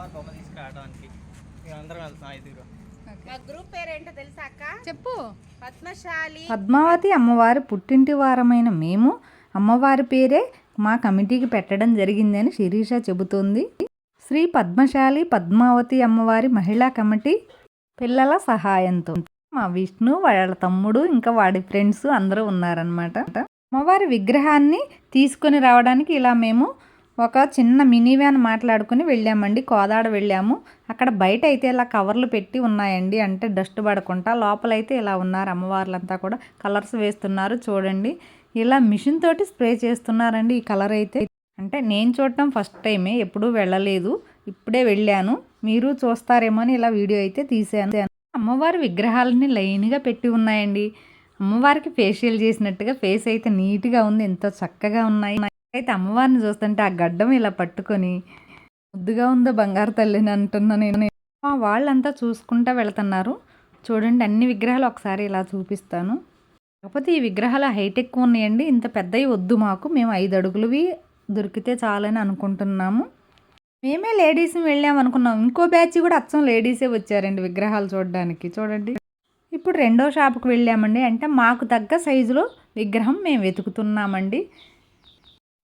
అమ్మవారి బొమ్మ తీసుకురావడానికి. వెళ్తాం ఐదుగురు. మా గ్రూప్ పేరేంటో తెలుసా అక్క? చెప్పు. పద్మశాలి. పద్మావతి అమ్మవారి పుట్టింటి వారమైన మేము అమ్మవారి పేరే మా కమిటీకి పెట్టడం జరిగిందని శిరీష చెబుతోంది. శ్రీ పద్మశాలి పద్మావతి అమ్మవారి మహిళా కమిటీ పిల్లల సహాయంతో మా విష్ణు వాళ్ళ తమ్ముడు ఇంకా వాడి ఫ్రెండ్స్ అందరూ ఉన్నారనమాట అమ్మవారి విగ్రహాన్ని తీసుకొని రావడానికి ఇలా మేము ఒక చిన్న మినీ వ్యాన్ మాట్లాడుకుని వెళ్ళామండి. కోదాడ వెళ్ళాము. అక్కడ బయట అయితే ఇలా కవర్లు పెట్టి ఉన్నాయండి. అంటే డస్ట్ పడకుండా లోపలైతే ఇలా ఉన్నారు అమ్మవార్లంతా కూడా. కలర్స్ వేస్తున్నారు చూడండి. ఇలా మిషన్ తోటి స్ప్రే చేస్తున్నారండి ఈ కలర్ అయితే. అంటే నేను చూడటం ఫస్ట్ టైమే ఎప్పుడూ వెళ్ళలేదు. ఇప్పుడే వెళ్ళాను. మీరు చూస్తారేమో అని ఇలా వీడియో అయితే తీసాను అమ్మవారి విగ్రహాలని లైన్గా పెట్టి ఉన్నాయండి. అమ్మవారికి ఫేషియల్ చేసినట్టుగా ఫేస్ అయితే నీట్గా ఉంది. ఎంతో చక్కగా ఉన్నాయి. అయితే అమ్మవారిని చూస్తుంటే ఆ గడ్డం ఇలా పట్టుకొని ముద్దుగా ఉందో బంగారు తల్లిని అంటున్నా నేను. వాళ్ళంతా చూసుకుంటా వెళ్తున్నారు. చూడండి అన్ని విగ్రహాలు ఒకసారి ఇలా చూపిస్తాను. కాకపోతే ఈ విగ్రహాలు హైట్ ఎక్కువ ఉన్నాయండి. ఇంత పెద్దవి వద్దు మాకు. మేము ఐదు అడుగులవి దొరికితే చాలని అనుకుంటున్నాము. మేమే లేడీస్ వెళ్ళాం అనుకున్నాం. ఇంకో బ్యాచ్ కూడా అచ్చం లేడీసే వచ్చారండి విగ్రహాలు చూడడానికి. చూడండి. ఇప్పుడు రెండో షాపుకి వెళ్ళామండి. అంటే మాకు తగ్గ సైజులో విగ్రహం మేము వెతుకుతున్నామండి.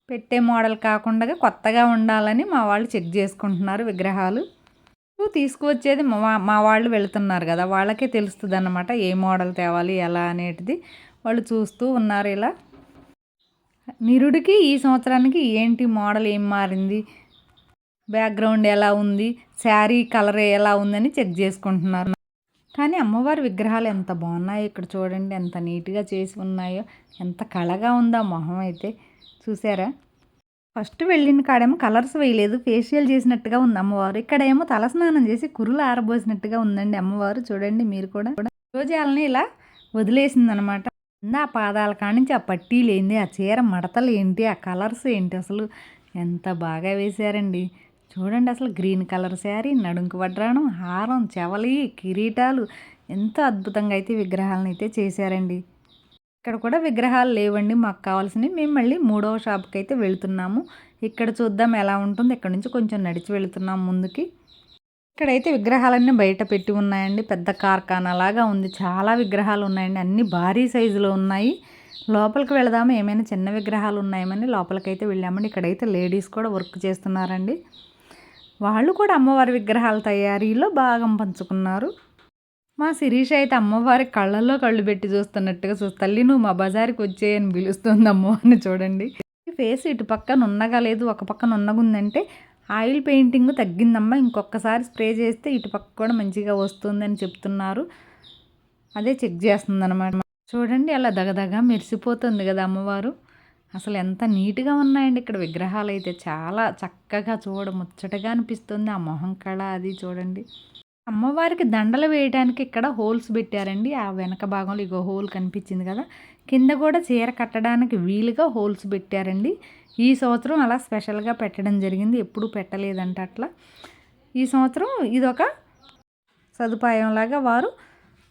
పెట్టే మోడల్ కాకుండా కొత్తగా ఉండాలని మా వాళ్ళు చెక్ చేసుకుంటున్నారు విగ్రహాలు. తీసుకువచ్చేది మా మా వాళ్ళు వెళుతున్నారు కదా వాళ్ళకే తెలుస్తుంది అన్నమాట ఏ మోడల్ తేవాలి ఎలా అనేటిది. వాళ్ళు చూస్తూ ఉన్నారు ఇలా. నిరుడికి ఈ సంవత్సరానికి ఏంటి మోడల్ ఏం మారింది? బ్యాక్గ్రౌండ్ ఎలా ఉంది? శారీ కలర్ ఎలా ఉందని చెక్ చేసుకుంటున్నారు. కానీ అమ్మవారి విగ్రహాలు ఎంత బాగున్నాయో ఇక్కడ చూడండి ఎంత నీట్గా చేసి ఉన్నాయో ఎంత కళగా ఉందో ఆ మొహం అయితే. చూసారా? ఫస్ట్ వెళ్ళిన కాడేమో కలర్స్ వేయలేదు ఫేషియల్ చేసినట్టుగా ఉంది అమ్మవారు. ఇక్కడేమో తలస్నానం చేసి కురులు ఆరబోసినట్టుగా ఉందండి అమ్మవారు. చూడండి మీరు కూడా. రోజాలని ఇలా వదిలేసింది అనమాట ఆ పాదాల కానించి ఆ పట్టీలు ఏంది ఆ చీర మడతలు ఏంటి ఆ కలర్స్ ఏంటి అసలు? ఎంత బాగా వేశారండి. చూడండి అసలు గ్రీన్ కలర్ శారీ నడుంకు వడ్రాణం హారం చెవలి కిరీటాలు. ఎంతో అద్భుతంగా అయితే విగ్రహాలను అయితే చేశారండి. ఇక్కడ కూడా విగ్రహాలు లేవండి మాకు కావాల్సినవి. మేము మళ్ళీ మూడవ షాప్కి అయితే వెళ్తున్నాము. ఇక్కడ చూద్దాం ఎలా ఉంటుంది. ఇక్కడ నుంచి కొంచెం నడిచి వెళుతున్నాం ముందుకి. ఇక్కడైతే విగ్రహాలన్నీ బయట పెట్టి ఉన్నాయండి. పెద్ద కార్ఖానా లాగా ఉంది. చాలా విగ్రహాలు ఉన్నాయండి. అన్ని భారీ సైజులో ఉన్నాయి. లోపలికి వెళదాము. ఏమైనా చిన్న విగ్రహాలు ఉన్నాయమని లోపలికైతే వెళ్ళామండి. ఇక్కడైతే లేడీస్ కూడా వర్క్ చేస్తున్నారండి. వాళ్ళు కూడా అమ్మవారి విగ్రహాల తయారీలో భాగం పంచుకున్నారు. మా శిరీష అయితే అమ్మవారి కళ్ళల్లో కళ్ళు పెట్టి చూస్తున్నట్టుగా చూస్తే. తల్లి నువ్వు మా బజార్కి వచ్చేయని పిలుస్తుంది అమ్మవారిని చూడండి. ఫేస్ ఇటు పక్కన ఉన్నగా లేదు ఒక పక్కన ఉన్నగుందంటే ఆయిల్ పెయింటింగ్ తగ్గిందమ్మా. ఇంకొకసారి స్ప్రే చేస్తే ఇటు పక్క కూడా మంచిగా వస్తుందని చెప్తున్నారు. అదే చెక్ చేస్తుందన్నమాట. చూడండి అలా దగదగ మెరిసిపోతుంది కదా అమ్మవారు. అసలు ఎంత నీట్గా ఉన్నాయండి ఇక్కడ విగ్రహాలు అయితే చాలా చక్కగా చూడ ముచ్చటగా అనిపిస్తుంది. ఆ మొహం కళ అది చూడండి. అమ్మవారికి దండలు వేయడానికి ఇక్కడ హోల్స్ పెట్టారండి. ఆ వెనక భాగంలో ఇగో హోల్ కనిపించింది కదా. కింద కూడా చీర కట్టడానికి వీలుగా హోల్స్ పెట్టారండి. ఈ సంవత్సరం అలా స్పెషల్గా పెట్టడం జరిగింది. ఎప్పుడు పెట్టలేదంట అట్లా. ఈ సంవత్సరం ఇదొక సదుపాయంలాగా వారు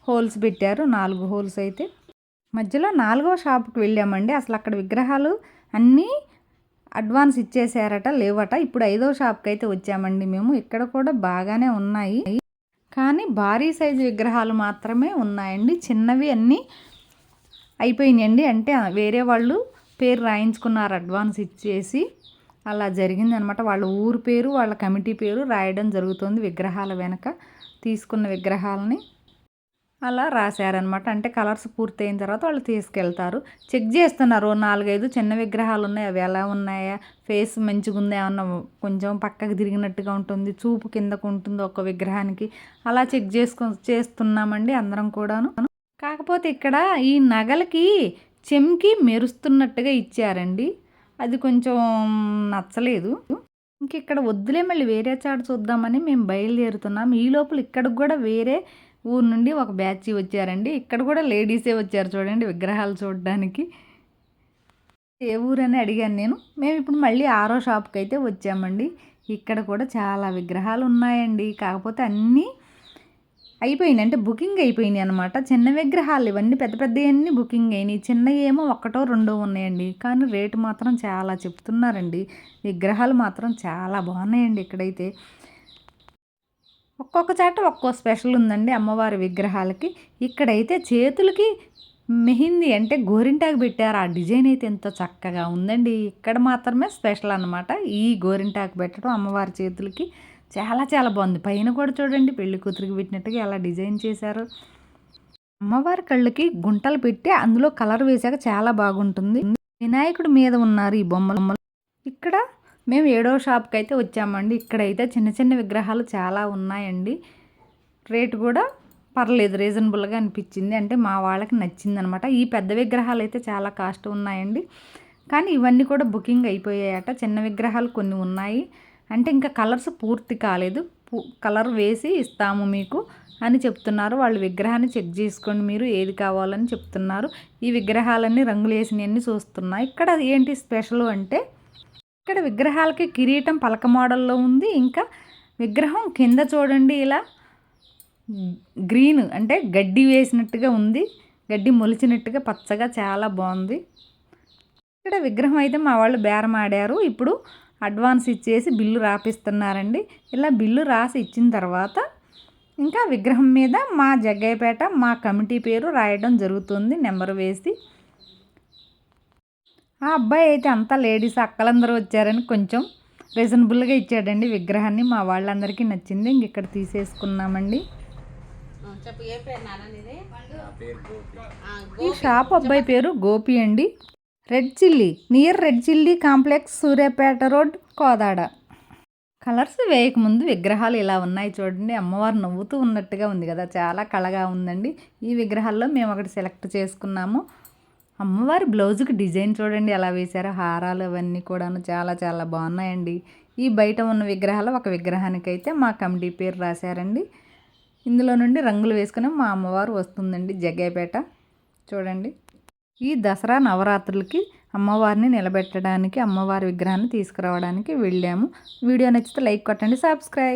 హోల్స్ పెట్టారు. నాలుగు హోల్స్ అయితే. మధ్యలో నాలుగవ షాప్కి వెళ్ళామండి. అసలు అక్కడ విగ్రహాలు అన్నీ అడ్వాన్స్ ఇచ్చేసారట లేవట. ఇప్పుడు ఐదో షాప్కి అయితే వచ్చామండి మేము. ఇక్కడ కూడా బాగానే ఉన్నాయి. కానీ భారీ సైజు విగ్రహాలు మాత్రమే ఉన్నాయండి. చిన్నవి అన్నీ అయిపోయినాయండి. అంటే వేరే వాళ్ళు పేరు రాయించుకున్నారు అడ్వాన్స్ ఇచ్చేసి. అలా జరిగిందనమాట. వాళ్ళ ఊరు పేరు వాళ్ళ కమిటీ పేరు రాయడం జరుగుతుంది విగ్రహాల వెనక తీసుకున్న విగ్రహాలని. అలా రాశారనమాట అంటే కలర్స్ పూర్తయిన తర్వాత వాళ్ళు తీసుకెళ్తారు. చెక్ చేస్తున్నారు. నాలుగైదు చిన్న విగ్రహాలు ఉన్నాయి అవి ఎలా ఉన్నాయా? ఫేస్ మంచిగా ఉందా? ఏమన్నా కొంచెం పక్కకు తిరిగినట్టుగా ఉంటుంది? చూపు కిందకు ఉంటుంది ఒక విగ్రహానికి? అలా చెక్ చేసుకో చేస్తున్నామండి అందరం కూడాను. కాకపోతే ఇక్కడ ఈ నగలకి చెంకి మెరుస్తున్నట్టుగా ఇచ్చారండి. అది కొంచెం నచ్చలేదు. ఇంక ఇక్కడ వద్దులే మళ్ళీ వేరే చాటు చూద్దామని మేము బయలుదేరుతున్నాం. ఈ లోపల ఇక్కడికి కూడా వేరే ఊరు నుండి ఒక బ్యాచ్ వచ్చారండి. ఇక్కడ కూడా లేడీసే వచ్చారు చూడండి విగ్రహాలు చూడడానికి. ఏ ఊరని అడిగాను నేను. మేము ఇప్పుడు మళ్ళీ ఆరో షాప్కి అయితే వచ్చామండి. ఇక్కడ కూడా చాలా విగ్రహాలు ఉన్నాయండి. కాకపోతే అన్నీ అయిపోయినాయి. అంటే బుకింగ్ అయిపోయినాయి అనమాట చిన్న విగ్రహాలు ఇవన్నీ పెద్ద పెద్దవన్నీ బుకింగ్ అయినాయి. చిన్నవి ఏమో ఒకటో రెండో ఉన్నాయండి. కానీ రేటు మాత్రం చాలా చెప్తున్నారండి. విగ్రహాలు మాత్రం చాలా బాగున్నాయండి ఇక్కడైతే. ఒక్కొక్క చాట ఒక్కో స్పెషల్ ఉందండి అమ్మవారి విగ్రహాలకి. ఇక్కడైతే చేతులకి మెహిందీ అంటే గోరింటాకు పెట్టారు. ఆ డిజైన్ అయితే ఎంతో చక్కగా ఉందండి. ఇక్కడ మాత్రమే స్పెషల్ అనమాట ఈ గోరింటాకు పెట్టడం అమ్మవారి చేతులకి చాలా చాలా బాగుంది. పైన కూడా చూడండి పెళ్ళి కూతురికి పెట్టినట్టుగా ఎలా డిజైన్ చేశారు. అమ్మవారి కళ్ళకి గుంటలు పెట్టి అందులో కలర్ వేసాక చాలా బాగుంటుంది. వినాయకుడి మీద ఉన్నారు ఈ బొమ్మలు. ఇక్కడ మేము ఏడో షాప్కి అయితే వచ్చామండి. ఇక్కడైతే చిన్న చిన్న విగ్రహాలు చాలా ఉన్నాయండి. రేటు కూడా పర్లేదు రీజనబుల్గా అనిపించింది. అంటే మా వాళ్ళకి నచ్చింది అనమాట ఈ పెద్ద విగ్రహాలు అయితే చాలా కాస్ట్ ఉన్నాయండి. కానీ ఇవన్నీ కూడా బుకింగ్ అయిపోయాయట. చిన్న విగ్రహాలు కొన్ని ఉన్నాయి. అంటే ఇంకా కలర్స్ పూర్తి కాలేదు. కలర్ వేసి ఇస్తాము మీకు అని చెప్తున్నారు. వాళ్ళు విగ్రహాన్ని చెక్ చేసుకోండి మీరు ఏది కావాలని చెప్తున్నారు. ఈ విగ్రహాలన్నీ రంగులు వేసినవన్నీ చూస్తున్నాయి ఇక్కడ ఏంటి స్పెషల్ అంటే ఇక్కడ విగ్రహాలకి కిరీటం పలక మోడల్లో ఉంది. ఇంకా విగ్రహం కింద చూడండి ఇలా గ్రీన్ అంటే గడ్డి వేసినట్టుగా ఉంది. గడ్డి మొలిచినట్టుగా పచ్చగా చాలా బాగుంది. ఇక్కడ విగ్రహం అయితే మా వాళ్ళు బేరం ఆడారు. ఇప్పుడు అడ్వాన్స్ ఇచ్చేసి బిల్లు రాపిస్తున్నారండి. ఇలా బిల్లు రాసి ఇచ్చిన తర్వాత ఇంకా విగ్రహం మీద మా జగ్గయ్యపేట మా కమిటీ పేరు రాయడం జరుగుతుంది. నెంబర్ వేసి ఆ అబ్బాయి అయితే అంతా లేడీస్ అక్కలందరూ వచ్చారని కొంచెం రీజనబుల్గా ఇచ్చాడండి. విగ్రహాన్ని మా వాళ్ళందరికీ నచ్చింది. ఇంక ఇక్కడ తీసేసుకున్నామండి. ఆ, చెప్పు ఏ పేరు నాన్న నీది? ఆ, ఈ షాప్ అబ్బాయి పేరు గోపి అండి. Red chilli near red chilli complex Suryapet road Kodad. Colours వేయకముందు విగ్రహాలు ఇలా ఉన్నాయి చూడండి. అమ్మవారు నవ్వుతూ ఉన్నట్టుగా ఉంది కదా. చాలా కళగా ఉందండి. ఈ విగ్రహాల్లో మేము ఒకటి సెలెక్ట్ చేసుకున్నాము. అమ్మవారి బ్లౌజ్కి డిజైన్ చూడండి ఎలా వేశారో హారాలు అవన్నీ కూడాను చాలా చాలా బాగున్నాయండి. ఈ బయట ఉన్న విగ్రహాలు ఒక విగ్రహానికైతే మా కమిటీ పేరు రాశారండి. ఇందులో నుండి రంగులు వేసుకుని మా అమ్మవారు వస్తుందండి జగ్గయ్యపేట. చూడండి. ఈ దసరా నవరాత్రులకి అమ్మవారిని నిలబెట్టడానికి అమ్మవారి విగ్రహాన్ని తీసుకురావడానికి వెళ్ళాము. వీడియో నచ్చితే లైక్ కొట్టండి సబ్స్క్రైబ్